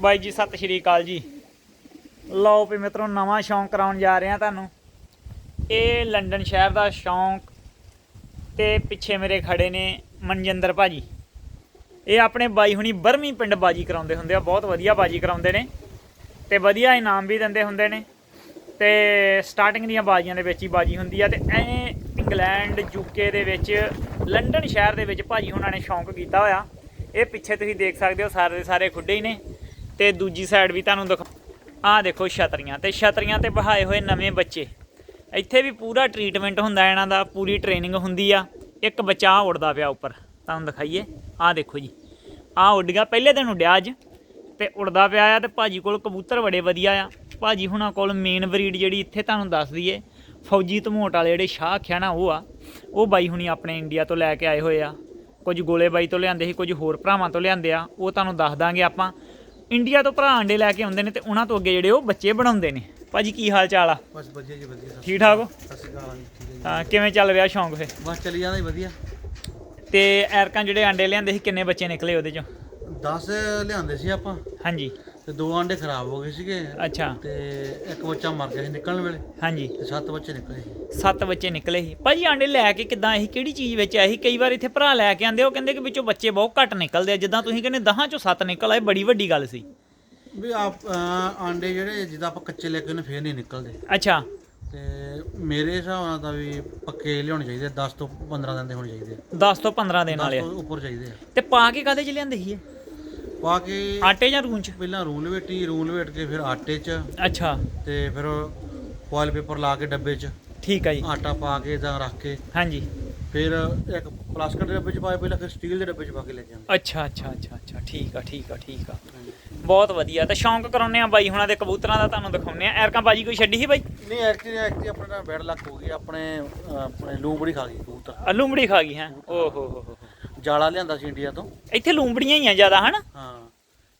ਬਾਈ ਜੀ, ਸਤਿ ਸ਼੍ਰੀ ਅਕਾਲ ਜੀ। ਲਓ ਵੀ ਮਿੱਤਰੋ, ਨਵਾਂ ਸ਼ੌਂਕ ਕਰਾਉਣ ਜਾ ਰਹੇ ਆ ਤੁਹਾਨੂੰ। ਇਹ ਲੰਡਨ ਸ਼ਹਿਰ ਦਾ ਸ਼ੌਂਕ ਤੇ ਪਿੱਛੇ ਮੇਰੇ ਖੜੇ ਨੇ ਮਨਜਿੰਦਰ ਭਾਜੀ। ਇਹ ਆਪਣੇ ਬਾਈ ਹੁਣੀ ਬਰਮੀ ਪਿੰਡ ਬਾਜੀ ਕਰਾਉਂਦੇ ਹੁੰਦੇ ਆ, ਬਹੁਤ ਵਧੀਆ ਬਾਜੀ ਕਰਾਉਂਦੇ ਨੇ ਤੇ ਵਧੀਆ ਇਨਾਮ ਵੀ ਦਿੰਦੇ ਹੁੰਦੇ ਨੇ ਤੇ ਸਟਾਰਟਿੰਗ ਦੀਆਂ ਬਾਜੀਆਂ ਦੇ ਵਿੱਚ ਹੀ ਬਾਜੀ ਹੁੰਦੀ ਆ ਤੇ ਐ ਇੰਗਲੈਂਡ ਯੂਕੇ ਦੇ ਵਿੱਚ, ਲੰਡਨ ਸ਼ਹਿਰ ਦੇ ਵਿੱਚ ਭਾਜੀ ਹੁਣਾਂ ਨੇ ਸ਼ੌਂਕ ਕੀਤਾ ਹੋਇਆ। ਇਹ ਪਿੱਛੇ ਤੁਸੀਂ ਦੇਖ ਸਕਦੇ ਹੋ, ਸਾਰੇ ਦੇ ਸਾਰੇ ਖੁੱਡੇ ਹੀ ਨੇ। ਤੇ ਦੂਜੀ ਸਾਈਡ ਵੀ ਤੁਹਾਨੂੰ ਦਿਖਾ ਆਹ ਦੇਖੋ ਛਤਰੀਆਂ ਤੇ ਛਤਰੀਆਂ ਤੇ ਬਹਾਏ ਹੋਏ ਨਵੇਂ ਬੱਚੇ। ਇੱਥੇ ਵੀ ਪੂਰਾ ਟ੍ਰੀਟਮੈਂਟ ਹੁੰਦਾ ਇਹਨਾਂ ਦਾ, ਪੂਰੀ ਟ੍ਰੇਨਿੰਗ ਹੁੰਦੀ ਆ। ਇੱਕ ਬੱਚਾ ਆਹ ਉੱਡਦਾ ਪਿਆ ਉੱਪਰ। ਤੁਹਾਨੂੰ ਦਿਖਾਈਏ। ਆਹ ਦੇਖੋ ਜੀ। ਆਹ ਉੱਡ ਗਿਆ, ਪਹਿਲੇ ਦਿਨ ਉੱਡਿਆ ਅੱਜ। ਤੇ ਉੱਡਦਾ ਪਿਆ ਆ ਤੇ ਭਾਜੀ ਕੋਲ ਕਬੂਤਰ ਬੜੇ ਵਧੀਆ ਆ। ਭਾਜੀ ਹੁਣਾਂ ਕੋਲ ਮੇਨ ਬਰੀਡ ਜਿਹੜੀ ਇੱਥੇ ਤੁਹਾਨੂੰ ਦੱਸ ਦਈਏ, ਫੌਜੀ ਧਮੋਟ ਵਾਲੇ ਜਿਹੜੇ ਸ਼ਾਹ ਖਿਆਣਾ ਉਹ ਆ। ਉਹ ਬਾਈ ਹੁਣੀ ਆਪਣੇ ਇੰਡੀਆ ਤੋਂ ਲੈ ਕੇ ਆਏ ਹੋਏ ਆ। ਕੁਝ ਗੋਲੇ ਬਾਈ ਤੋਂ ਲਿਆਂਦੇ ਸੀ, ਕੁਝ ਹੋਰ ਭਰਾਵਾਂ ਤੋਂ ਲਿਆਂਦੇ ਆ। ਉਹ ਤੁਹਾਨੂੰ ਦੱਸ ਦਾਂਗੇ ਆਪਾਂ। ਇੰਡੀਆ ਤੋਂ ਭਰਾ ਅੰਡੇ ਲੈ ਕੇ ਆਉਂਦੇ ਨੇ ਤੇ ਉਹਨਾਂ ਤੋਂ ਅੱਗੇ ਜਿਹੜੇ ਉਹ ਬੱਚੇ ਬਣਾਉਂਦੇ ਨੇ। ਭਾਜੀ ਕੀ ਹਾਲ ਚਾਲ ਆ? ਬਸ ਵਧੀਆ ਜੀ ਵਧੀਆ। ਠੀਕ ਠਾਕ ਹੋ? ਸਤਿ ਸ਼੍ਰੀ ਅਕਾਲ ਹੈ ਕਿਵੇਂ ਚੱਲ ਰਿਹਾ ਸ਼ੌਂਕ ਫੇ ਬਸ ਚੱਲੀ ਜਾਂਦਾ ਜੀ ਵਧੀਆ। ਤੇ ਐਰਕਾਂ ਜਿਹੜੇ ਅੰਡੇ ਲਿਆਂਦੇ ਸੀ ਕਿੰਨੇ ਬੱਚੇ ਨਿਕਲੇ ਉਹਦੇ ਚੋਂ? 10 ਲਿਆਂਦੇ ਸੀ ਆਪਾਂ। ਹਾਂਜੀ। ਤੇ ਦੋ ਆਂਡੇ ਖਰਾਬ ਹੋ ਗਏ ਸੀਗੇ। ਅੱਛਾ। ਤੇ ਇੱਕ ਬੱਚਾ ਮਰ ਗਿਆ ਸੀ ਨਿਕਲਣ ਵੇਲੇ। ਹਾਂਜੀ। ਤੇ ਸੱਤ ਬੱਚੇ ਨਿਕਲੇ ਸੀ। ਸੱਤ ਬੱਚੇ ਨਿਕਲੇ ਸੀ। ਭਾਜੀ ਆਂਡੇ ਲੈ ਕੇ ਕਿਦਾਂ ਇਹ ਕਿਹੜੀ ਚੀਜ਼ ਵਿੱਚ ਆਏ ਸੀ ਕਈ ਵਾਰ ਇੱਥੇ ਭਰਾ ਲੈ ਕੇ ਆਂਦੇ ਉਹ ਕਹਿੰਦੇ ਕਿ ਵਿੱਚੋਂ ਬੱਚੇ ਬਹੁਤ ਘੱਟ ਨਿਕਲਦੇ ਆ। ਜਿੱਦਾਂ ਤੁਸੀਂ ਕਹਿੰਦੇ ਦਹਾਂ ਚੋਂ ਸੱਤ ਨਿਕਲ ਆਏ ਬੜੀ ਵੱਡੀ ਗੱਲ ਸੀ। ਵੀ ਆਪ ਆਂਡੇ ਜਿਹੜੇ ਜਿੱਦਾਂ ਆਪਾਂ ਕੱਚੇ ਲੈ ਕੇ ਉਹਨੇ ਫੇਰ ਨਹੀਂ ਨਿਕਲਦੇ। ਅੱਛਾ। ਤੇ ਮੇਰੇ ਹਿਸਾਬ ਨਾਲ ਤਾਂ ਵੀ ਪੱਕੇ ਲਿਆਉਣੇ ਚਾਹੀਦੇ 10 ਤੋਂ 15 ਦਿਨ ਦੇ ਹੋਣੇ ਚਾਹੀਦੇ 10 ਤੋਂ 15 ਦਿਨ 10 ਵਾਲੇ ਉੱਪਰ ਚਾਹੀਦੇ ਆ। ਤੇ ਪਾ ਕੇ ਕਾਦੇ ਚ ਲਿਆਂਦੇ ਸੀ ਇਹ ਪਾ ਕੇ ਆਟੇ ਜਾਂ ਰੂੰ ਚ? ਪਹਿਲਾਂ ਰੂਲ ਲਵੇਟੀ ਰੂਲ ਲਵੇਟ ਕੇ ਫਿਰ ਆਟੇ 'ਚ। ਅੱਛਾ। ਤੇ ਫਿਰ ਫੋਇਲ ਪੇਪਰ ਲਾ ਕੇ ਡੱਬੇ 'ਚ। ਠੀਕ ਆ ਜੀ। ਆਟਾ ਪਾ ਕੇ ਇਦਾਂ ਰੱਖ ਕੇ। ਹਾਂਜੀ। ਫਿਰ ਇੱਕ ਪਲਾਸਟਿਕ ਦੇ ਡੱਬੇ 'ਚ ਪਾਏ ਪਹਿਲਾਂ ਫਿਰ ਸਟੀਲ ਦੇ ਡੱਬੇ 'ਚ ਪਾ ਕੇ ਲੈ ਆਉਂਦੇ ਅੱਛਾ ਅੱਛਾ ਅੱਛਾ ਅੱਛਾ। ਠੀਕ ਆ ਠੀਕ ਆ ਠੀਕ ਆ। ਬਹੁਤ ਵਧੀਆ। ਤੇ ਸ਼ੌਂਕ ਕਰਾਉਨੇ ਆ ਬਾਈ ਹੁਣਾਂ ਦੇ ਕਬੂਤਰਾਂ ਦਾ ਤੁਹਾਨੂੰ ਦਿਖਾਉਨੇ ਆ। ਐਰਕਾਂ ਬਾਜੀ ਕੋਈ ਛੱਡੀ ਸੀ ਬਾਈ? ਨਹੀਂ ਐਕਚੁਅਲੀ ਐਕਚੁਅਲੀ ਆਪਣੇ ਨਾਲ ਬੈਡ ਲੱਕ ਹੋ ਗਈ। ਆਪਣੇ ਅਹ, ਆਪਣੇ ਲੂੰਬੜੀ ਖਾ ਗਈ ਕਬੂਤਰ। ਲੂੰਬੜੀ ਖਾ ਗਈ ਹੈ? ਓ ਹੋ ਹੋ ਹੋ। ਜਾਲਾ ਲਿਆਂਦਾ ਸੀ ਇੰਡੀਆ ਤੋਂ। ਇੱਥੇ ਲੂੰਬੜੀਆਂ ਹੀ ਆ ਜ਼ਿਆਦਾ ਹਨਾ? ਹਾਂ।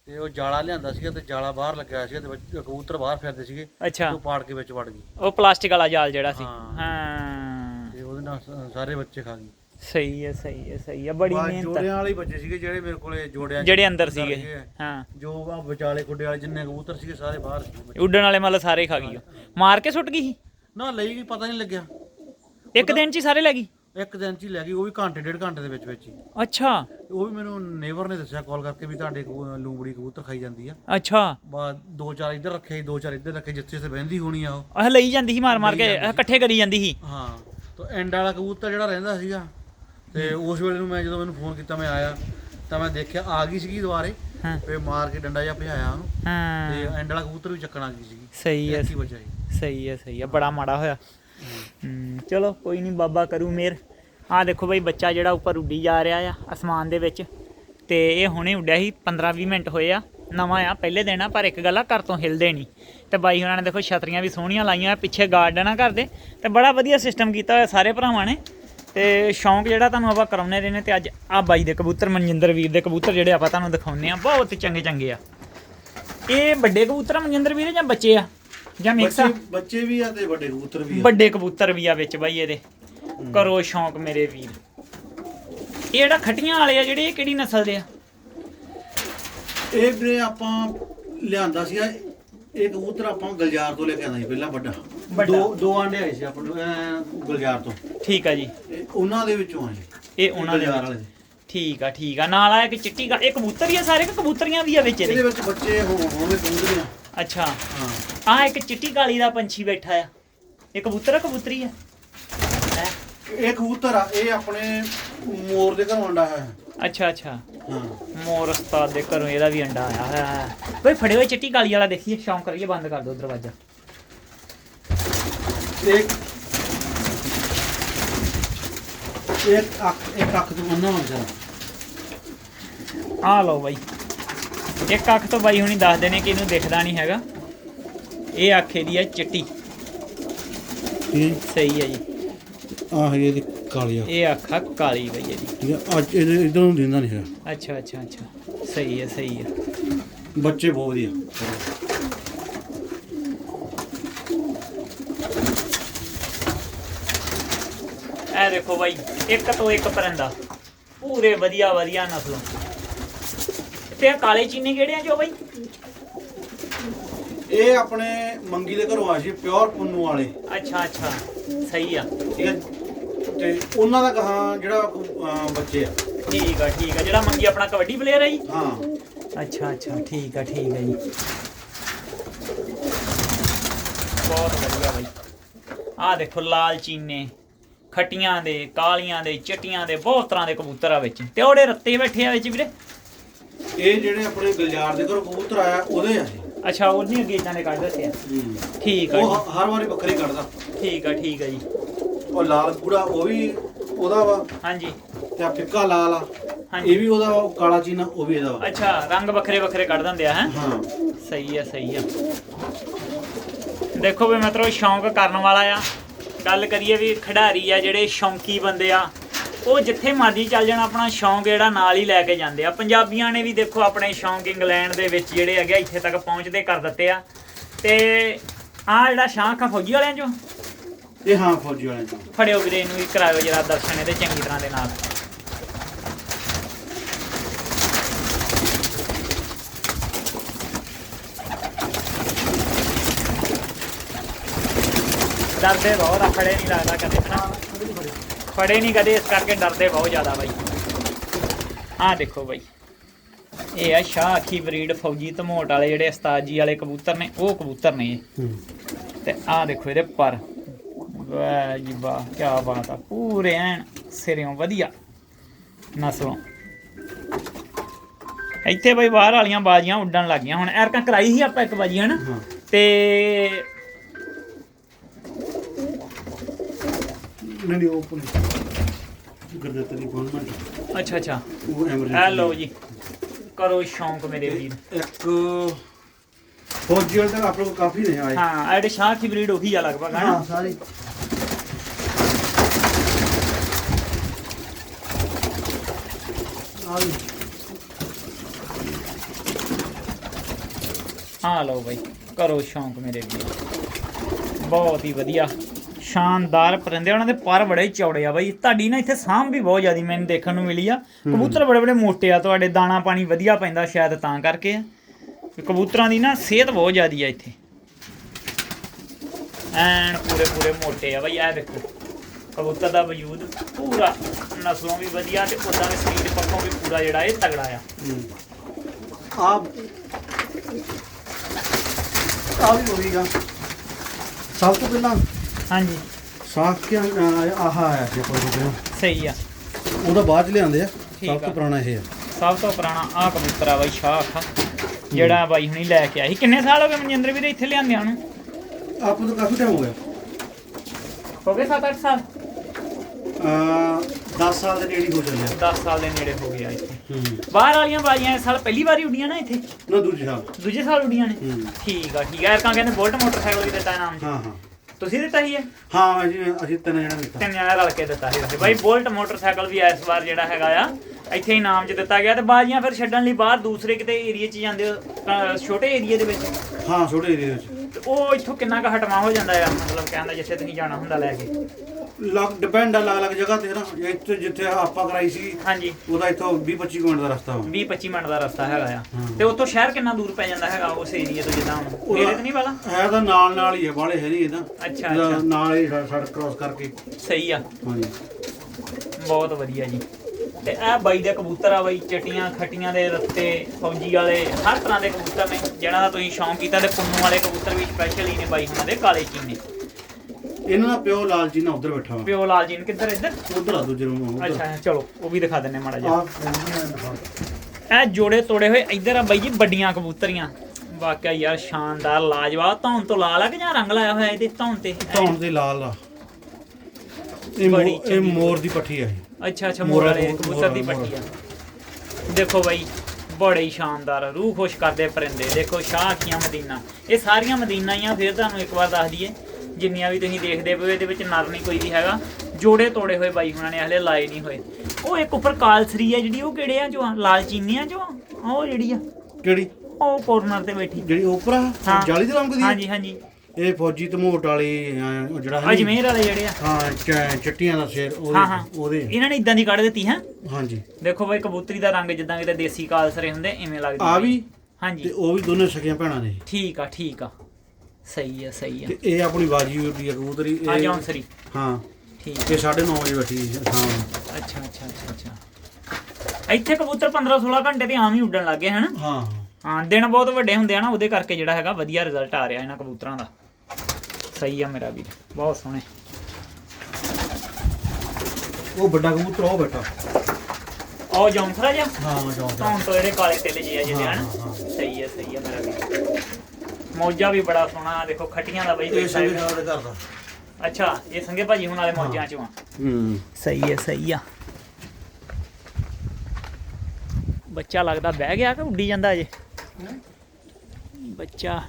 ਤੇ ਉਹ ਜਾਲਾ ਲਿਆਂਦਾ ਸੀਗਾ ਤੇ ਜਾਲਾ ਬਾਹਰ ਲੱਗਿਆ ਸੀਗਾ ਤੇ ਕਬੂਤਰ ਬਾਹਰ ਫਿਰਦੇ ਸੀਗੇ। ਅੱਛਾ। ਉਹ ਪਾੜ ਕੇ ਵਿੱਚ ਵੜ ਗਈ। ਉਹ ਪਲਾਸਟਿਕ ਵਾਲਾ ਜਾਲ ਜਿਹੜਾ ਸੀ। ਹਾਂ। ਹਾਂ। ਤੇ ਉਹਦੇ ਨਾਲ ਸ- ਸਾਰੇ ਬੱਚੇ ਖਾ ਗਈ ਸਹੀ ਹੈ ਸਹੀ ਹੈ ਸਹੀ ਹੈ। ਬੜੀ ਮਿਹਨਤ ਜੋੜਿਆਂ ਵਾਲੇ ਬੱਚੇ ਸੀਗੇ ਜਿਹੜੇ ਮੇਰੇ ਕੋਲੇ ਜੋੜਿਆਂ 'ਚ ਜਿਹੜੇ ਅੰਦਰ ਸੀਗੇ। ਹਾਂ। ਜੋ ਆ ਵਿਚਾਲੇ ਖੁੱਡੇ ਵਾਲੇ ਜਿੰਨੇ ਕਬੂਤਰ ਸੀਗੇ ਸਾਰੇ ਬਾਹਰ ਸੀਗੇ ਬੱਚੇ। ਉੱਡਣ ਵਾਲੇ ਮਤਲਬ ਸਾਰੇ ਖਾ ਗਈ ਉਹ ਮਾਰ ਕੇ ਸੁੱਟ ਗਈ ਸੀ? ਨਾ ਲਈ ਗਈ ਪਤਾ ਨਹੀਂ ਲੱਗਿਆ। ਇੱਕ ਦਿਨ ਚ ਹੀ ਸਾਰੇ ਲੈ ਗਈ? ਇੱਕ ਦਿਨ 'ਚ ਹੀ ਲੈ ਗਈ ਉਹ ਵੀ ਘੰਟੇ ਡੇਢ ਘੰਟੇ ਦੇ ਵਿੱਚ ਵਿੱਚ ਹੀ। ਅੱਛਾ। ਉਹ ਵੀ ਮੈਨੂੰ ਨੇਵਰ ਨੇ ਦੱਸਿਆ ਕਾਲ ਕਰਕੇ ਵੀ ਤੁਹਾਡੇ ਕਬੂ- ਲੂੰਬੜੀ ਕਬੂਤਰ ਖਾਈ ਜਾਂਦੀ ਆ। ਅੱਛਾ। ਬਾਅਦ ਦੋ ਚਾਰ ਇੱਧਰ ਰੱਖੇ ਦੋ ਚਾਰ ਇੱਧਰ ਰੱਖੇ ਜਿੱਥੇ ਜਿੱਥੇ ਬਹਿੰਦੀ ਹੋਣੀ ਆ ਉਹ। ਆਹ ਲਈ ਜਾਂਦੀ ਸੀ ਮਾਰ ਮਾਰ ਕੇ ਇਕੱਠੇ ਕਰੀ ਜਾਂਦੀ ਸੀ। ਹਾਂ ਤਾਂ ਐਂਡ ਵਾਲਾ ਕਬੂਤਰ ਜਿਹੜਾ ਰਹਿੰਦਾ ਸੀਗਾ ਤੇ ਉਸ ਵੇਲੇ ਨੂੰ ਮੈਂ ਜਦੋਂ ਮੈਨੂੰ ਫੋਨ ਕੀਤਾ ਮੈਂ ਆਇਆ ਤਾਂ ਮੈਂ ਦੇਖਿਆ ਆ ਗਈ ਸੀਗੀ ਦੁਬਾਰੇ ਹਾਂ। ਫੇ ਮਾਰ ਕੇ ਡੰਡਾ ਜਿਹਾ ਭਜਾਇਆ ਉਹਨੂੰ ਹਾਂ। ਤੇ ਐਂਡ ਵਾਲਾ ਕਬੂਤਰ ਵੀ ਚੱਕਣ ਗਈ ਸੀਗੀ। ਸਹੀ ਹੈ। ਸੀ ਸਹੀ ਹੈ ਸਹੀ ਹੈ। ਬੜਾ ਮਾੜਾ ਹੋਇਆ। ਹੂੰ ਚਲੋ, ਕੋਈ ਨਹੀਂ ਬਾਬਾ ਕਰੂ ਮੇਰ ਆਹ ਦੇਖੋ ਬਈ, ਬੱਚਾ ਜਿਹੜਾ ਉੱਪਰ ਉੱਡੀ ਜਾ ਰਿਹਾ ਆ ਅਸਮਾਨ ਦੇ ਵਿੱਚ। ਤੇ ਇਹ ਹੁਣੇ ਉੱਡਿਆ ਸੀ 15-20 ਮਿੰਟ ਹੋਏ ਆ। ਨਵਾਂ ਆ, ਪਹਿਲੇ ਦਿਨ ਆ, ਪਰ ਇੱਕ ਗੱਲ ਆ, ਘਰ ਤੋਂ ਹਿਲਦੇ ਨਹੀਂ ਤੇ ਬਾਈ ਉਹਨਾਂ ਨੇ ਦੇਖੋ, ਛਤਰੀਆਂ ਵੀ ਸੋਹਣੀਆਂ ਲਾਈਆਂ, ਪਿੱਛੇ ਗਾਰਡਨ ਆ ਘਰ ਦੇ। ਤੇ ਬੜਾ ਵਧੀਆ ਸਿਸਟਮ ਕੀਤਾ ਹੋਇਆ ਸਾਰੇ ਭਰਾਵਾਂ ਨੇ। ਤੇ ਸ਼ੌਂਕ ਜਿਹੜਾ ਤੁਹਾਨੂੰ ਆਪਾਂ ਕਰਾਉਣੇ ਰਹੇ ਨੇ ਤੇ ਅੱਜ ਆ ਬਾਈ ਦੇ ਕਬੂਤਰ, ਮਨਜਿੰਦਰ ਵੀਰ ਦੇ ਕਬੂਤਰ ਜਿਹੜੇ ਆਪਾਂ ਤੁਹਾਨੂੰ ਦਿਖਾਉਨੇ ਆ, ਬਹੁਤ ਚੰਗੇ ਚੰਗੇ ਆ। ਇਹ ਵੱਡੇ ਕਬੂਤਰ ਆ, ਮਨਜਿੰਦਰ ਵੀਰ ਜਾਂ ਬੱਚੇ ਆ? ਜਾਂ ਮਿਕਸ ਆ? ਬੱਚੇ ਬੱਚੇ ਵੀ ਆ ਤੇ ਵੱਡੇ ਕਬੂਤਰ ਵੀ ਆ। ਵੱਡੇ ਕਬੂਤਰ ਵੀ ਆ ਵਿੱਚ ਬਾਈ ਇਹਦੇ। ਕਰੋ ਸ਼ੌਂਕ ਮੇਰੇ ਵੀਰ। ਇਹ ਜਿਹੜਾ ਖਟੀਆਂ ਵਾਲੇ ਆ ਜਿਹੜੇ ਇਹ ਕਿਹੜੀ ਨਸਲ ਦੇ ਆ? ਇਹ ਵੀਰੇ ਆਪਾਂ ਲਿਆਂਦਾ ਸੀਗਾ। ਇਹ ਕਬੂਤਰ ਆਪਾਂ ਗਲਜਾਰ ਤੋਂ ਲੈ ਕੇ ਆਂਦਾ ਸੀ ਪਹਿਲਾਂ ਵੱਡਾ। ਵੱਡਾ। ਦੋ ਦੋ ਆਂਡੇ ਆਏ ਸੀ ਆਪਾਂ ਨੂੰ ਐਂ ਗਲਜਾਰ ਤੋਂ। ਠੀਕ ਆ ਜੀ। ਇਹ ਉਹਨਾਂ ਦੇ ਵਿੱਚੋਂ ਆਏ। ਇਹ ਉਹਨਾਂ ਦੇ ਗਲਜਾਰ। ਵਾਲੇ। ਠੀਕ ਆ ਠੀਕ ਆ। ਨਾਲ ਆ ਇੱਕ ਚਿੱਟੀ ਗਾ। ਇਹ ਕਬੂਤਰ ਹੀ ਆ ਸਾਰੇ ਕਿ ਕਬੂਤਰੀਆਂ ਵੀ ਆ ਵਿੱਚ ਇਹਦੇ? ਇਹਦੇ ਵਿੱਚ ਬੱਚੇ ਹੋ ਹੋਣਗੇ ਕਬੂਤਰੀਆਂ। ਅੱਛਾ। ਹਾਂ। ਆ ਇੱਕ ਚਿੱਟੀ ਕਾਲੀ ਦਾ ਪੰਛੀ ਬੈਠਾ ਆ। ਇਹ ਕਬੂਤਰ ਆ ਕਬੂਤਰੀ ਆ? ਇਹ ਕਬੂਤਰ ਆ ਇਹ ਆਪਣੇ ਮੋਰ ਦੇ ਘਰੋਂ ਅੰਡਾ ਹੈ। ਅੱਛਾ ਅੱਛਾ। ਹਾਂ। ਮੋਰ ਉਸਤਾਦ ਦੇ ਘਰੋਂ ਇਹਦਾ ਵੀ ਅੰਡਾ ਆਇਆ ਹੋਇਆ ਹੈ। ਬਈ ਫੜੇ ਹੋਏ ਚਿੱਟੀ ਕਾਲੀ ਵਾਲਾ ਦੇਖੀਏ ਸ਼ੌਂਕ ਕਰੀਏ ਬੰਦ ਕਰ ਦਿਓ ਦਰਵਾਜ਼ਾ। ਇੱਕ ਇੱਕ ਅੱਖ ਇੱਕ ਅੱਖ ਤੋਂ ਅੰਨਾ ਹੋ ਜਾ ਆ ਲਓ ਬਾਈ। ਇੱਕ ਅੱਖ ਤੋਂ ਬਾਈ ਹੁਣੀ ਦੱਸਦੇ ਨੇ ਕਿ ਇਹਨੂੰ ਦਿਖਦਾ ਨਹੀਂ ਹੈਗਾ। ਇਹ ਅੱਖ ਇਹਦੀ ਆ ਚਿੱਟੀ। ਇਹ ਸਹੀ ਹੈ ਜੀ। ਆਹ ਇਹਦੀ ਕਾਲੀ ਆ। ਇਹ ਅੱਖ ਆ ਕਾਲੀ ਬਈ ਇਹਦੀ ਠੀਕ ਆ ਅੱਜ ਇਹਦੇ ਇਧਰ ਨੂੰ ਦਿੰਦਾ ਨਹੀਂ ਹੈ ਅੱਛਾ ਅੱਛਾ ਅੱਛਾ। ਸਹੀ ਹੈ ਸਹੀ ਹੈ ਬੱਚੇ ਬਹੁਤ ਵਧੀਆ। ਇਹ ਦੇਖੋ ਬਾਈ ਇੱਕ ਤੋਂ ਇੱਕ ਪਰੰਦਾ। ਪੂਰੇ ਵਧੀਆ ਵਧੀਆ ਨਸਲੋਂ। ਤੇ ਇਹ ਕਾਲੇ ਚੀਨੀ ਕਿਹੜੇ ਆ ਜੋ ਬਾਈ? ਇਹ ਆਪਣੇ ਮੰਗੀ ਦੇ ਘਰੋਂ ਸੀ ਪਿਓਰ ਪੁੰਨੂ ਵਾਲੇ। ਅੱਛਾ ਅੱਛਾ। ਸਹੀ ਆ। ਠੀਕ ਹੈ ਤੇ ਉਹਨਾਂ ਦਾ ਕਹਾ ਜਿਹੜਾ ਅਹ, ਬੱਚੇ ਆ। ਠੀਕ ਆ ਠੀਕ ਆ। ਜਿਹੜਾ ਮੰਗੀ ਆਪਣਾ ਕਬੱਡੀ ਪਲੇਅਰ ਹੈ ਜੀ? ਹਾਂ। ਅੱਛਾ ਅੱਛਾ। ਠੀਕ ਆ ਠੀਕ ਆ ਜੀ। ਬਹੁਤ ਵਧੀਆ ਬਾਈ। ਆਹ ਦੇਖੋ ਲਾਲ ਚੀਨੇ ਖੱਟੀਆਂ ਦੇ ਕਾਲੀਆਂ ਦੇ ਚਿੱਟੀਆਂ ਦੇ ਬਹੁਤ ਤਰ੍ਹਾਂ ਦੇ ਕਬੂਤਰ ਆ ਵਿੱਚ। ਤੇ ਉਹਦੇ ਰੱਤੇ ਬੈਠੇ ਆ ਵਿੱਚ ਵੀਰੇ। ਇਹ ਜਿਹੜੇ ਆਪਣੇ ਗੁਲਜ਼ਾਰ ਦੇ ਘਰੋਂ ਕਬੂਤਰ ਆਇਆ ਉਹਦੇ ਆ ਇਹ। ਅੱਛਾ ਉਹ ਨਹੀਂ ਅੱਗੇ ਇਦਾਂ ਦੇ ਕੱਢ ਦਿੱਤੇ ਆ। ਠੀਕ ਆ ਉਹ ਹ- ਹਰ ਵਾਰੀ ਵੱਖਰੇ ਕੱਢਦਾ। ਠੀਕ ਆ ਠੀਕ ਆ ਜੀ। ਉਹ ਲਾਲ ਪੂੜਾ ਉਹ ਵੀ ਉਹਦਾ ਵਾ। ਹਾਂਜੀ। ਤੇ ਆ ਫਿੱਕਾ ਲਾਲ ਆ। ਹਾਂਜੀ। ਇਹ ਵੀ ਉਹਦਾ ਵਾ ਉਹ ਕਾਲਾ ਚੀਨਾ ਉਹ ਵੀ ਇਹਦਾ ਵਾ। ਅੱਛਾ ਰੰਗ ਵੱਖਰੇ ਵੱਖਰੇ ਕੱਢ ਦਿੰਦੇ ਆ ਹੈ? ਹਾਂ। ਸਹੀ ਆ ਸਹੀ ਆ। ਦੇਖੋ ਵੀ ਮਤਲਬ ਸ਼ੌਂਕ ਕਰਨ ਵਾਲਾ ਆ। ਗੱਲ ਕਰੀਏ ਵੀ ਖਿਡਾਰੀ ਆ ਜਿਹੜੇ ਸ਼ੌਂਕੀ ਬੰਦੇ ਆ। ਉਹ ਜਿੱਥੇ ਮਰਜ਼ੀ ਚੱਲ ਜਾਣ ਆਪਣਾ ਸ਼ੌਂਕ ਜਿਹੜਾ ਨਾਲ ਹੀ ਲੈ ਕੇ ਜਾਂਦੇ ਆ। ਪੰਜਾਬੀਆਂ ਨੇ ਵੀ ਦੇਖੋ ਆਪਣੇ ਸ਼ੌਂਕ ਇੰਗਲੈਂਡ ਦੇ ਵਿੱਚ ਜਿਹੜੇ ਹੈਗੇ ਇੱਥੇ ਤੱਕ ਪਹੁੰਚਦੇ ਕਰ ਦਿੱਤੇ ਆ। ਤੇ ਆ ਜਿਹੜਾ ਸ਼ੌਂਕ ਆ ਫੌਜੀ ਵਾਲਿਆਂ ਚੋਂ? ਇਹ ਹਾਂ ਫੌਜੀ ਵਾਲਿਆਂ ਤੋਂ ਫੜਿਓ ਵੀਰੇ ਇਹਨੂੰ ਵੀ ਕਰਾਇਓ ਜਰਾ ਦਰਸ਼ਨ ਇਹਦੇ ਚੰਗੀ ਤਰ੍ਹਾਂ ਦੇ ਨਾਲ। ਡਰਦੇ ਬਹੁਤ ਆ ਫੜੇ ਨਹੀਂ ਲੱਗਦਾ ਕਦੇ ਹਨਾ? ਫੜੇ ਨਹੀਂ ਕਦੇ ਇਸ ਕਰਕੇ ਡਰਦੇ ਬਹੁਤ ਜ਼ਿਆਦਾ ਬਾਈ। ਆਹ ਦੇਖੋ ਬਾਈ। ਇਹ ਆ ਸ਼ਾਹ ਅੱਖੀ ਬਰੀਡ ਫੌਜੀ ਧਮੋਟ ਵਾਲੇ ਜਿਹੜੇ ਉਸਤਾਦ ਜੀ ਵਾਲੇ ਕਬੂਤਰ ਨੇ ਉਹ ਕਬੂਤਰ ਨੇ ਇਹ। ਤੇ ਆਹ ਦੇਖੋ ਇਹਦੇ ਪਰ। ਵਾਹ ਜੀ ਵਾਹ ਕੀ ਬਾਤ ਆ। ਪੂਰੇ ਐਨ ਸਿਰਿਓਂ ਵਧੀਆ। ਨਸਲੋਂ ਇੱਥੇ ਬਈ ਬਾਹਰ ਵਾਲੀਆਂ ਬਾਜੀਆਂ ਉੱਡਣ ਲੱਗੀਆਂ ਹੁਣ ਐਰਕਾਂ ਕਰਾਈ ਸੀ ਆਪਾਂ ਇੱਕ ਬਾਜੀ ਹਨਾ? ਤੇ ਨਹੀਂ ਨਹੀਂ ਓਪਨ ਗੁਰਦੱਤ ਦੀ ਗਵਰਨਮੈਂਟ ਅੱਛਾ ਅੱਛਾ ਉਹ ਐਮਰਜੈਂਸੀ ਇਹ ਲਓ ਜੀ ਕਰੋ ਸ਼ੌਂਕ ਮੇਰੇ ਵੀਰ ਇੱਕ ਫੌਜੀ ਵਾਲੇ ਤਾਂ ਆਪਣੇ ਕੋਲ ਕਾਫੀ ਨੇ ਆਏ ਹਾਂ ਇਹ ਜਿਹੜੇ ਸ਼ਾਹ ਕੀ ਬਰੀਡ ਉਹੀ ਆ ਲਗਭਗ ਹਨਾ ਹਾਂ ਸਾਰੇ ਆ ਵੀ ਆ ਲਓ ਬਾਈ ਕਰੋ ਸ਼ੌਂਕ ਮੇਰੇ ਸ਼ਾਨਦਾਰ ਪਰਿੰਦੇ ਉਹਨਾਂ ਦੇ ਪਰ ਬੜੇ ਹੀ ਚੌੜੇ ਆ ਬਾਈ। ਤੁਹਾਡੀ ਨਾ ਇੱਥੇ ਸਾਂਭ ਵੀ ਬਹੁਤ ਜ਼ਿਆਦੀ ਮੈਨੂੰ ਦੇਖਣ ਨੂੰ ਮਿਲੀ ਆ। ਕਬੂਤਰ ਬੜੇ ਬੜੇ ਮੋਟੇ ਆ ਤੁਹਾਡੇ ਦਾਣਾ ਪਾਣੀ ਵਧੀਆ ਪੈਂਦਾ ਸ਼ਾਇਦ ਤਾਂ ਕਰਕੇ। ਆ ਕਬੂਤਰਾਂ ਦੀ ਨਾ ਸਿਹਤ ਬਹੁਤ ਜ਼ਿਆਦੀ ਆ ਇੱਥੇ। ਐਨ ਪੂਰੇ ਪੂਰੇ ਮੋਟੇ ਆ ਬਾਈ ਇਹ ਦੇਖੋ। ਕਬੂਤਰ ਦਾ ਵਜੂਦ ਪੂਰਾ ਨਸਲੋਂ ਵੀ ਵਧੀਆ ਤੇ ਉਦਾਂ ਵੀ ਸਰੀਰ ਪੱਖੋਂ ਵੀ ਪੂਰਾ ਜਿਹੜਾ ਇਹ ਤਗੜਾ ਆ। ਆ ਆ ਵੀ ਹੋਵੇਗਾ ਸਭ ਤੋਂ ਪਹਿਲਾਂ ਹਾਂਜੀ। ਸਾਖ ਕੇ ਆਹ ਆਇਆ ਸੀ ਆਪਾਂ ਕੋਲ ਸਹੀ ਆ। ਉਹਦਾ ਬਾਅਦ ਚ ਲਿਆਂਦੇ ਆ। ਸਭ। ਤੋਂ ਪੁਰਾਣਾ ਇਹ ਆ। ਸਭ ਤੋਂ ਪੁਰਾਣਾ ਆ ਕਬੂਤਰ ਆ ਬਾਈ ਸ਼ਾਹ ਅੱਖਾਂ ਜਿਹੜਾ ਬਾਈ ਹੁਣੀ ਲੈ ਕੇ ਆਇਆ ਸੀ। ਕਿੰਨੇ ਸਾਲ ਹੋ ਗਏ ਮਨਜਿੰਦਰ ਵੀਰੇ ਇੱਥੇ ਲਿਆਂਦਿਆਂ ਨੂੰ ਆਪਾਂ ਨੂੰ ਕਾਫੀ ਟਾਈਮ ਹੋ ਗਿਆ। ਹੋ ਗਏ 7-8 ਸਾਲ? ਆ 10 ਸਾਲ ਦੇ ਨੇੜੇ ਹੀ ਚੱਲਿਆ 10 ਸਾਲ ਦੇ ਨੇੜੇ ਹੋ ਗਿਆ ਇੱਥੇ। ਹੂੰ। ਬਾਹਰ ਵਾਲੀਆਂ ਬਾਜੀਆਂ ਇਸ ਸਾਲ ਪਹਿਲੀ ਵਾਰੀ ਉੱਡੀਆਂ ਨਾ ਇੱਥੇ? ਨਾ ਦੂਜੀ ਸਾਲ। ਦੂਜੇ ਸਾਲ ਉੱਡੀਆਂ ਨੇ? ਠੀਕ ਆ ਠੀਕ ਆ। ਯਾਰ ਕਹਿੰਦੇ ਬੁਲਟ ਮੋਟਰਸਾਈਕਲ ਵੀ ਦਿੱਤਾ ਇਨਾਮ 'ਚ। ਹਾਂ ਹਾਂ। ਤੁਸੀਂ ਦਿੱਤਾ ਹੀ ਹੈ ਹਾਂ ਜੀ ਅਸੀਂ ਤਿੰਨ ਜਣੇ ਦਿੱਤਾ। ਤਿੰਨ ਜਣੇ ਰਲ ਕੇ ਦਿੱਤਾ ਸੀ। ਬਾਈ ਬੁਲਟ ਮੋਟਰਸਾਈਕਲ ਵੀ ਇਸ ਵਾਰ ਜਿਹੜਾ ਹੈਗਾ ਆ ਇੱਥੇ ਇਨਾਮ 'ਚ ਦਿੱਤਾ ਗਿਆ ਤੇ ਬਾਜੀਆਂ ਫਿਰ ਛੱਡਣ ਲਈ ਬਾਹਰ ਦੂਸਰੇ ਕਿਤੇ ਏਰੀਆ 'ਚ ਜਾਂਦੇ ਛੋਟੇ ਏਰੀਆ ਦੇ ਵਿੱਚ? ਹਾਂ ਛੋਟੇ ਏਰੀਆ ਵਿੱਚ। ਤੇ ਉਹ ਇੱਥੋਂ ਕਿੰਨਾ ਕੁ ਹਟਵਾ ਹੋ ਜਾਂਦਾ ਆ? ਮਤਲਬ ਕਹਿੰਦਾ ਜਿੱਥੇ ਤੁਸੀਂ ਜਾਣਾ ਹੁੰਦਾ ਲੈ ਕੇ। ਲੱਗ ਡਿਪੈਂਡ ਆ ਅਲੱਗ ਅਲੱਗ ਜਗ੍ਹਾ ਤੇ ਨਾ ਇੱਥੇ ਜਿੱਥੇ ਆਪਾਂ ਕਰਾਈ ਸੀ ਹਾਂਜੀ। ਉਹਦਾ ਇੱਥੋਂ 20 25 ਮਿੰਟ ਦਾ ਰਸਤਾ ਵਾ 20 25 ਮਿੰਟ ਦਾ ਰਸਤਾ ਹੈਗਾ ਆ। ਹਾਂ। ਤੇ ਉੱਥੋਂ ਸ਼ਹਿਰ ਕਿੰਨਾ ਦੂਰ ਪੈ ਜਾਂਦਾ ਹੈਗਾ ਉਸ ਏਰੀਆ ਤੋਂ ਜਿੱਦਾਂ ਹੁਣ? ਨੇੜੇ ਤਾਂ ਨਹੀਂ ਵਾਲਾ? ਹੈ ਤਾਂ ਨਾਲ ਨਾਲ ਹੀ ਹੈ ਬਾਹਲੇ ਹੈ ਨਹੀਂ ਇਹਦਾ। ਅੱਛਾ, ਇਹਦਾ ਅੱਛਾ। ਨਾਲ ਹੀ ਸੜ- ਸੜਕ ਕ੍ਰਾਸ ਕਰਕੇ। ਸਹੀ ਆ। ਹਾਂਜੀ। ਬਹੁਤ ਵਧੀਆ ਜੀ। ਤੇ ਇਹ ਬਾਈ ਦੇ ਕਬੂਤਰ ਆ ਬਾਈ ਚਟੀਆਂ ਖੱਟੀਆਂ ਦੇ ਰੱਤੇ ਫੌਜੀ ਵਾਲੇ ਹਰ ਤਰ੍ਹਾਂ ਦੇ ਕਬੂਤਰ ਨੇ ਜਿਹਨਾਂ ਦਾ ਤੁਸੀਂ ਸ਼ੌਂਕ ਕੀਤਾ ਤੇ ਪੁੰਨੂ ਵਾਲੇ ਕਬੂਤਰ ਵੀ ਸਪੈਸ਼ਲ ਹੀ ਨੇ ਬਾਈ ਉਹਨਾਂ ਦੇ ਕਾਲੇ ਚੀਨੇ। ਇਹਨਾਂ ਦਾ ਪਿਓ ਲਾਲ ਜੀ ਨਾ ਉਧਰ ਬੈਠਾ ਵਾ। ਪਿਓ ਲਾਲ ਜੀ ਨੇ ਕਿੱਧਰ ਇੱਧਰ? ਉਧਰ ਆ ਦੂਜੇ ਰੂਮ ਅੱਛਾ ਚਲੋ ਉਹ ਵੀ ਦਿਖਾ ਦਿੰਨੇ ਮਾੜਾ ਜਿਹਾ। ਇਹ ਜੋੜੇ ਤੋੜੇ ਹੋਏ ਇੱਧਰ ਆ ਬਾਈ ਜੀ ਵੱਡੀਆਂ ਕਬੂਤਰੀਆਂ। ਵਾਕਿਆ ਯਾਰ ਸ਼ਾਨਦਾਰ ਲਾਜਵਾਬ। ਧੌਣ ਤੋਂ ਲਾਲ ਆ ਕਿ ਜਾਂ ਰੰਗ ਲਾਇਆ ਹੋਇਆ ਇਹਦੇ ਧੌਣ ਤੇ? ਧੌਣ ਦੇ ਲਾਲ ਆ। ਇਹ ਬੜੀ ਇਹ ਮੋਰ ਦੀ ਪੱਠੀ ਆ ਇਹ। ਅੱਛਾ ਅੱਛਾ ਮੋਰਾ ਵਾਲੇ ਕਬੂਤਰ ਦੀ ਪੱਟੀ ਆ। ਦੇਖੋ ਬਾਈ ਬੜੇ ਹੀ ਸ਼ਾਨਦਾਰ ਰੂਹ ਖੁਸ਼ ਕਰਦੇ ਪਰਿੰਦੇ। ਦੇਖੋ ਸ਼ਾਹ ਅੱਖੀਆਂ ਮਦੀਨਾ। ਇਹ ਸਾਰੀਆਂ ਮਦੀਨਾ ਹੀ ਆ ਫਿਰ ਤੁਹਾਨੂੰ ਇੱਕ ਵਾਰ ਦੱਸ ਦਈਏ। ਜਿੰਨੀਆਂ ਵੀ ਤੁਸੀਂ ਦੇਖਦੇ ਪਏ ਇਹਦੇ ਵਿੱਚ ਨਰ ਨਹੀਂ ਕੋਈ ਵੀ ਹੈਗਾ। ਜੋੜੇ ਤੋੜੇ ਹੋਏ ਬਾਈ ਹੁਣਾਂ ਨੇ ਹਲੇ ਲਾਏ ਨਹੀਂ ਹੋਏ। ਉਹ ਇੱਕ ਉੱਪਰ ਕਾਲਸਰੀ ਆ ਜਿਹੜੀ ਉਹ ਕਿਹੜੇ ਆ ਜੋ ਆ? ਲਾਲ ਚੀਨੀਆਂ ਜੋ ਆ? ਉਹ ਜਿਹੜੀ ਆ। ਕਿਹੜੀ? ਉਹ ਕੋਰਨਰ ਤੇ ਬੈਠੀ। ਜਿਹੜੀ ਉਪਰਾ ਹਾਂ। ਜਾਲੀ ਦੇ ਰੰਗ ਦੀ? ਆ? ਹਾਂਜੀ ਹਾਂਜੀ। ਇਹ ਫੌਜੀ ਧਮੋਟ ਵਾਲੀ ਅਹ, ਉਹ ਜਿਹੜਾ ਹੈ ਨੀ- ਅਜਮੇਰ ਵਾਲੇ ਜਿਹੜੇ ਆ। ਹਾਂ ਚ- ਚਿੱਟੀਆਂ ਦਾ ਸ਼ੇਰ ਹਾਂ ਹਾਂ। ਉਹਦੇ ਉਹਦੇ ਇਹਨਾਂ ਨੇ ਇਦਾਂ ਦੀ ਕੱਢ ਦਿੱਤੀ ਹੈ? ਹਾਂਜੀ। ਦੇਖੋ ਬਾਈ ਕਬੂਤਰੀ ਦਾ ਰੰਗ ਜਿੱਦਾਂ ਕਿਤੇ ਦੇਸੀ ਕਾਲਸਰੇ ਹੁੰਦੇ ਐਵੇਂ ਲੱਗਦੀ ਆ ਵੀ? ਤੇ ਹਾਂਜੀ। ਉਹ ਵੀ ਦੋਨੇ ਸਕੀਆਂ ਭੈਣਾਂ ਨੇ ਠੀਕ ਆ ਠੀਕ ਆ। ਸਹੀ ਆ ਸਹੀ ਆ। ਤੇ ਇਹ ਆਪਣੀ ਬਾਜੀ ਹੁੰਦੀ ਆ ਕਬੂਤਰੀ ਆ ਇਹ ਜੌਂਸਰੀ ਹਾਂ। ਠੀਕ ਇਹ 9:30 ਵਜੇ ਬੈਠੀ ਸੀ ਸ਼ਾਮ ਨੂੰ ਅੱਛਾ ਅੱਛਾ ਅੱਛਾ ਅੱਛਾ। ਇੱਥੇ ਕਬੂਤਰ 15 16 ਘੰਟੇ ਤੇ ਆਮ ਹੀ ਉੱਡਣ ਲੱਗੇ ਹਨ? ਹਾਂ। ਹਾਂ ਦਿਨ ਬਹੁਤ ਵੱਡੇ ਹੁੰਦੇ ਆ ਨਾ ਉਹਦੇ ਕਰਕੇ ਜਿਹੜਾ ਹੈਗਾ ਵਧੀਆ ਰਿਜ਼ਲਟ ਆ ਰਿਹਾ ਇਹਨਾਂ ਕਬੂਤਰਾਂ ਦਾ। ਸਹੀ ਆ ਮੇਰਾ ਵੀਰ ਬਹੁਤ ਸੋਹਣੇ। ਉਹ ਵੱਡਾ ਕਬੂਤਰ ਉਹ ਬੈਠਾ। ਉਹ ਜੌਂਸਰਾ ਜਿਹਾ? ਹਾਂ ਜੌਂਸਰਾ ਧੌਣ ਤੋਂ ਜਿਹੜੇ ਕਾਲੇ ਤੇਲੇ ਜਿਹੇ ਆ ਜਿਹਦੇ ਹਾਂ, ਹਨ? ਹਾਂ, ਹਾਂ। ਸਹੀ ਹੈ ਸਹੀ ਹੈ ਮੇਰਾ ਵੀਰ। ਮੌਜਾ ਵੀ ਬੜਾ ਸੋਹਣਾ ਆ ਦੇਖੋ ਖੱਟੀਆਂ ਦਾ ਬਈ ਇਹ ਸੰਗੇ ਨਾਲ ਦੇ ਘਰ ਦਾ। ਅੱਛਾ ਇਹ ਸੰਗੇ ਭਾਜੀ ਹੁਣ ਵਾਲੇ ਮੌਜਾਂ ਚੋਂ ਆ। ਹੂੰ। ਸਹੀ ਹੈ ਸਹੀ ਆ। ਬੱਚਾ ਲੱਗਦਾ ਬਹਿ ਗਿਆ ਕਿ ਉੱਡੀ ਜਾਂਦਾ ਅਜੇ? ਬੱਚਾ।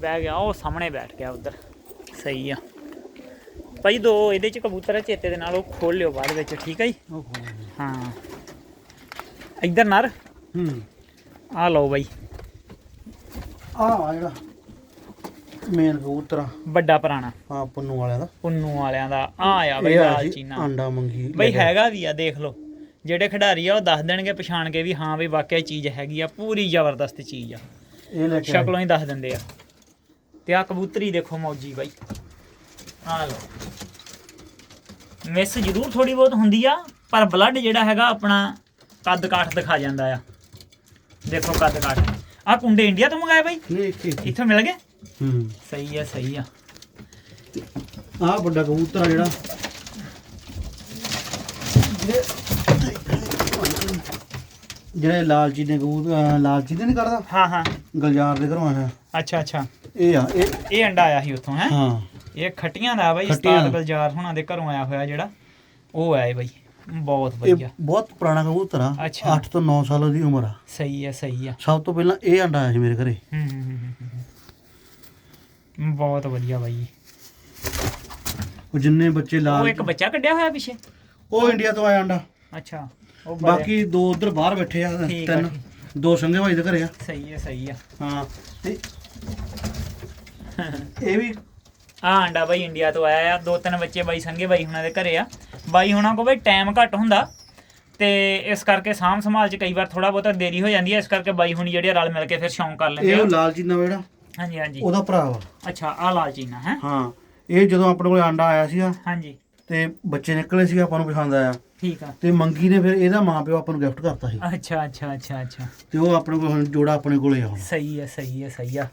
ਬਹਿ ਗਿਆ ਉਹ ਸਾਹਮਣੇ ਬੈਠ ਗਿਆ ਉਧਰ। ਸਹੀ ਆ। ਭਾਈ ਦੋ ਇਹਦੇ ਚ ਕਬੂਤਰ ਆ ਚੇਤੇ ਦੇ ਨਾਲ ਉਹ ਖੋਲ ਲਿਓ ਬਾਅਦ ਵਿੱਚ ਠੀਕ ਹੈ ਜੀ? ਹਾਂ। ਇੱਧਰ ਨਰ। ਹੂੰ। ਆ ਲਓ ਬਾਈ। ਆ ਆ ਜਿਹੜਾ ਮੇਨ ਕਬੂਤਰ ਆ। ਵੱਡਾ ਪੁਰਾਣਾ। ਹਾਂ ਪੁੰਨੂ ਵਾਲਿਆਂ ਦਾ। ਪੁੰਨੂ ਵਾਲਿਆਂ ਦਾ। ਆ ਆ ਬਈ ਇਹ ਆ ਜੀ ਆਂਡਾ ਮੰਗੀ ਬਈ। ਹੈਗਾ ਵੀ ਆ ਦੇਖ ਲਓ। ਜਿਹੜੇ ਖਿਡਾਰੀ ਆ ਉਹ ਦੱਸ ਦੇਣਗੇ ਪਛਾਣ ਕੇ ਵੀ ਹਾਂ ਬਈ ਵਾਕਿਆ ਚੀਜ਼ ਹੈਗੀ ਆ ਪੂਰੀ ਜ਼ਬਰਦਸਤ ਚੀਜ਼ ਆ। ਇਹ ਲੈ ਕੇ ਸ਼ਕਲੋਂ ਹੀ ਦੱਸ ਦਿੰਦੇ ਆ। ਤੇ ਆ ਕਬੂਤਰੀ ਦੇਖੋ ਮੌਜੀ ਬਾਈ। ਆ ਲਓ। ਮਿਸ ਜ਼ਰੂਰ ਥੋੜੀ ਬਹੁਤ ਹੁੰਦੀ ਆ ਪਰ ਬਲੱਡ ਜਿਹੜਾ ਹੈਗਾ ਆਪਣਾ ਕੱਦ ਕਾਠ ਦਿਖਾ ਜਾਂਦਾ ਆ। ਦੇਖੋ ਕੱਦ ਕਾਠ। ਆ ਕੁੰਡੇ ਇੰਡੀਆ ਤੋਂ ਮੰਗਾਏ ਬਾਈ? ਨਹੀਂ ਇੱਥੋਂ ਮਿਲ ਗਏ? ਹੂੰ। ਸਹੀ ਆ ਸਹੀ ਆ। ਆ ਵੱਡਾ ਕਬੂਤਰ ਆ ਜਿਹੜਾ। ਜਿਹੜੇ ਲਾਲਚੀ ਨੇ ਕਬੂਤਰ ਲਾਲਚੀ ਦੇ ਨਹੀਂ ਕਰਦਾ? ਹਾਂ ਹਾਂ। ਗਲਜਾਰ ਦੇ ਘਰੋਂ ਆਇਆ। ਅੱਛਾ ਅੱਛਾ। ਇਹ ਆ ਇਹ ਇਹ ਅੰਡਾ ਆਇਆ ਸੀ ਉੱਥੋਂ ਹੈ? ਹਾਂ। ਇਹ ਖੱਟੀਆਂ ਦਾ ਬਾਈ ਉਸਤਾਦ ਦਾ। ਗਲਜਾਰ ਹੁਣਾਂ ਦੇ ਘਰੋਂ ਆਇਆ ਹੋਇਆ ਜਿਹੜਾ। ਉਹ ਆਇਆ ਬਾਈ। ਬਹੁਤ ਇਹ ਵਧੀਆ। ਬਹੁਤ ਪੁਰਾਣਾ ਕਬੂਤਰ ਆ। ਅੱਛਾ। 8 ਤੋਂ 9 ਸਾਲ ਦੀ ਉਮਰ ਆ। ਸਹੀ ਹੈ ਸਹੀ ਆ। ਸਭ ਤੋਂ ਪਹਿਲਾਂ ਇਹ ਅੰਡਾ ਆਇਆ ਸੀ ਮੇਰੇ ਘਰੇ। ਹੂੰ ਹੂੰ, ਹੂੰ, ਹੂੰ, ਹੂੰ। ਬਹੁਤ ਵਧੀਆ ਬਾਈ। ਉਹ ਜਿੰਨੇ ਬੱਚੇ ਉਹ ਲਾਲ ਇੱਕ ਬੱਚਾ ਕੱਢਿਆ ਹੋਇਆ ਪਿੱਛੇ? ਉਹ ਇੰਡੀਆ ਤੋਂ ਆਇਆ ਅੰਡਾ। ਅੱਛਾ ਉਹ ਬੜੇ- ਬਾਕੀ ਦੋ ਉਧਰ ਬਾਹਰ ਬੈਠੇ ਆ ਠੀਕ ਆ, ਤਿੰਨ। ਦੋ ਸੰਗੇ ਭਾਈ ਦੇ ਘਰੇ ਆ। ਸਹੀ ਹੈ ਸਹੀ ਆ। ਹਾਂ ਤੇ ਇਹ ਵੀ ਆ ਅੰਡਾ ਬਾਈ ਇੰਡੀਆ ਤੋਂ ਆਇਆ ਆ ਦੋ ਤਿੰਨ ਬੱਚੇ ਬਾਈ ਸੰਗੇ ਬਾਈ ਹੁਣਾਂ ਦੇ ਘਰੇ ਆ। ਬਾਈ ਹੁਣਾਂ ਕੋ ਬਾਈ ਟਾਈਮ ਘੱਟ ਹੁੰਦਾ ਤੇ ਇਸ ਕਰਕੇ ਸਾਂਭ ਸੰਭਾਲ ਚ ਕਈ ਵਾਰ ਥੋੜਾ ਬਹੁਤਾ ਦੇਰੀ ਹੋ ਜਾਂਦੀ ਹੈ ਇਸ ਕਰਕੇ ਬਾਈ ਹੁਣੀ ਜਿਹੜੇ ਆ ਰਲ ਮਿਲ ਕੇ ਫਿਰ ਸ਼ੌਂਕ ਕਰ ਲੈਂਦੇ ਇਹ ਆ। ਉਹ ਲਾਲ ਚੀਨਾ ਜਿਹੜਾ? ਹਾਂਜੀ ਹਾਂਜੀ। ਉਹਦਾ ਭਰਾ ਵਾ। ਅੱਛਾ ਆ ਲਾਲ ਚੀਨਾ ਹੈ? ਹਾਂ ਇਹ ਜਦੋਂ ਆਪਣੇ ਕੋਲ ਆਂਡਾ ਆਇਆ ਸੀਗਾ ਹਾਂਜੀ। ਤੇ ਬੱਚੇ ਨਿਕਲੇ ਸੀ ਆਪਾਂ ਨੂੰ ਪਸੰਦ ਆਇਆ। ਠੀਕ ਆ। ਤੇ ਮੰਗੀ ਨੇ ਫਿਰ ਇਹਦਾ ਮਾਂ ਪਿਓ ਆਪਾਂ ਨੂੰ ਗਿਫਟ ਕਰਤਾ ਸੀ। ਅੱਛਾ ਅੱਛਾ ਅੱਛਾ ਅੱਛਾ। ਤੇ ਉਹ ਆਪਣੇ ਕੋਲ ਹੁਣ ਜੋੜਾ ਆਪਣੇ ਕੋਲੇ ਆ ਹੁਣ। ਸਹੀ ਹੈ ਸਹੀ ਹੈ ਸਹੀ ਆ।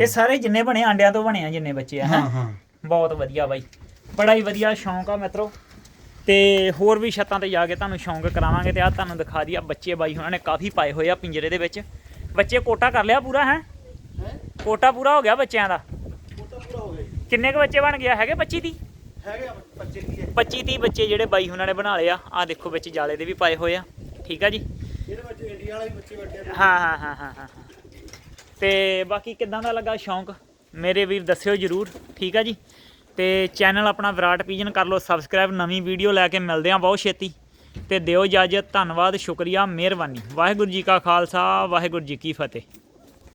ਇਹ ਸਾਰੇ ਜਿੰਨੇ ਬਣੇ ਆਂਡਿਆਂ ਤੋਂ ਬਣੇ ਆ ਜਿੰਨੇ ਬੱਚੇ ਆ ਹੈਂ। ਹਾਂ ਹਾਂ। ਬਹੁਤ ਵਧੀਆ ਬਾਈ। ਬੜਾ ਹੀ ਵਧੀਆ ਸ਼ੌਂਕ ਆ ਮਿੱਤਰੋ। ਤੇ ਹੋਰ ਵੀ ਛੱਤਾਂ ਤੇ ਜਾ ਕੇ ਤੁਹਾਨੂੰ ਸ਼ੌਂਕ ਕਰਾਵਾਂਗੇ ਤੇ ਆ ਤੁਹਾਨੂੰ ਦਿਖਾ ਦਈਆ ਬੱਚੇ ਬਾਈ ਉਹਨਾਂ ਨੇ ਕਾਫੀ ਪਾਏ ਹੋਏ ਆ ਪਿੰਜਰੇ ਦੇ ਵਿੱਚ। ਬੱਚੇ ਕੋਟਾ ਕਰ ਲਿਆ ਪੂਰਾ ਹੈ? ਕੋਟਾ ਪੂਰਾ ਹੋ ਗਿਆ ਬੱਚਿਆਂ ਦਾ? ਕਿੰਨੇ ਕੁ ਬੱਚੇ ਬਣ ਗਿਆ ਹੈਗੇ 25 ਦੀ ਹੈਗੇ ਆ ਬੱਚੇ ਕੀ ਹੈ 25 30 ਬੱਚੇ ਜਿਹੜੇ ਬਾਈ ਉਹਨਾਂ ਨੇ ਬਣਾ ਲਏ ਆ। ਆ ਦੇਖੋ ਵਿੱਚ ਜਾਲੇ ਦੇ ਵੀ ਪਾਏ ਹੋਏ ਆ। ਠੀਕ ਆ ਜੀ? ਇਹਦੇ ਵਿੱਚ ਇੰਡੀਆ ਵਾਲੇ ਬੱਚੇ ਬੈਠੇ ਆ। ਹਾਂ ਹਾਂ ਹਾਂ ਹਾਂ ਹਾਂ। ਤੇ ਬਾਕੀ ਕਿੱਦਾਂ ਦਾ ਲੱਗਾ ਸ਼ੌਂਕ? ਮੇਰੇ ਵੀਰ ਦੱਸਿਓ ਜਰੂਰ, ਠੀਕ ਆ ਜੀ? ਤੇ ਚੈਨਲ ਆਪਣਾ ਵਿਰਾਟ ਪੀਜਨ ਕਰ ਲਓ ਸਬਸਕ੍ਰਾਈਬ ਨਵੀਂ ਵੀਡੀਓ ਲੈ ਕੇ ਮਿਲਦੇ ਆ ਬਹੁਤ ਛੇਤੀ। ਤੇ ਦਿਓ ਇਜਾਜ਼ਤ, ਧੰਨਵਾਦ, ਸ਼ੁਕਰੀਆ, ਮਿਹਰਬਾਨੀ। ਵਾਹਿਗੁਰੂ ਜੀ ਕਾ ਖਾਲਸਾ, ਵਾਹਿਗੁਰੂ ਜੀ ਕੀ ਫਤਿਹ।